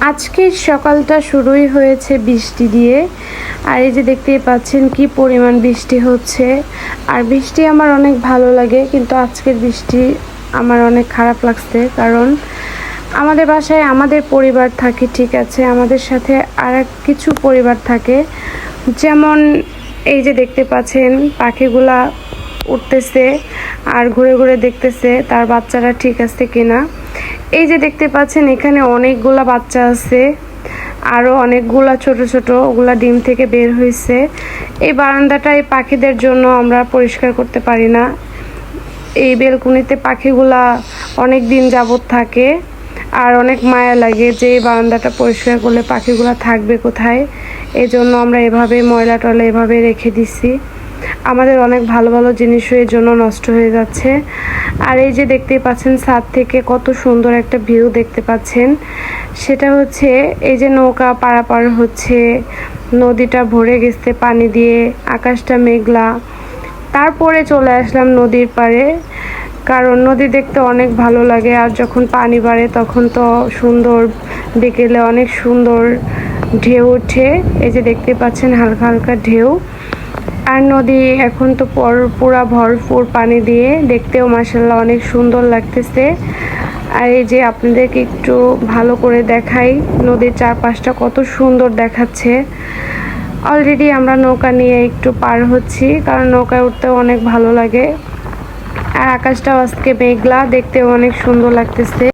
আজকের সকালটা শুরুই হয়েছে বৃষ্টি দিয়ে। আর এই যে দেখতেই পাচ্ছেন কি পরিমাণ বৃষ্টি হচ্ছে। আর বৃষ্টি আমার অনেক ভালো লাগে, কিন্তু আজকের বৃষ্টি আমার অনেক খারাপ লাগছে। কারণ আমাদের বাসায় আমাদের পরিবার থাকে, ঠিক আছে? আমাদের সাথে আর কিছু পরিবার থাকে। যেমন এই যে দেখতে পাচ্ছেন, পাখিগুলা উঠতেছে আর ঘুরে ঘুরে দেখতেছে, তার বাচ্চারা ঠিক আছে কিনা। এই যে দেখতে পাচ্ছেন, এখানে অনেকগুলা বাচ্চা আছে। আরও অনেকগুলা ছোট ছোট, ওগুলা ডিম থেকে বের হয়েছে। এই বারান্দাটা এই পাখিদের জন্য আমরা পরিষ্কার করতে পারি না। এই বেলকুনিতে পাখিগুলা অনেক দিন যাবত থাকে, আর অনেক মায়া লাগে যে এই বারান্দাটা পরিষ্কার করলে পাখিগুলা থাকবে কোথায়। এই জন্য আমরা এভাবে ময়লা টয়লা এভাবে রেখে দিছি। আমাদের অনেক ভালো ভালো জিনিসও এর জন্য নষ্ট হয়ে যাচ্ছে। আর এই যে দেখতেই পাচ্ছেন, ছাদ থেকে কত সুন্দর একটা ভিউ দেখতে পাচ্ছেন। সেটা হচ্ছে এই যে নৌকা পারাপার হচ্ছে, নদীটা ভরে গেছে পানি দিয়ে, আকাশটা মেঘলা। তারপরে চলে আসলাম নদীর পাড়ে, কারণ নদী দেখতে অনেক ভালো লাগে, আর যখন পানি বাড়ে তখন তো সুন্দর, বিকেলে অনেক সুন্দর ঢেউ ওঠে। এই যে দেখতে পাচ্ছেন হালকা হালকা ঢেউ। আর নদী এখন তো পর, পুরা ভরপুর পানি দিয়ে দেখতেও মাসাল্লাহ অনেক সুন্দর লাগতেছে। আর এই যে আপনাদেরকে একটু ভালো করে দেখাই, নদীর চারপাশটা কত সুন্দর দেখাচ্ছে। অলরেডি আমরা নৌকা নিয়ে একটু পার হচ্ছি, কারণ নৌকায় উঠতেও অনেক ভালো লাগে। আর আকাশটাও আজকে মেঘলা, দেখতেও অনেক সুন্দর লাগতেছে।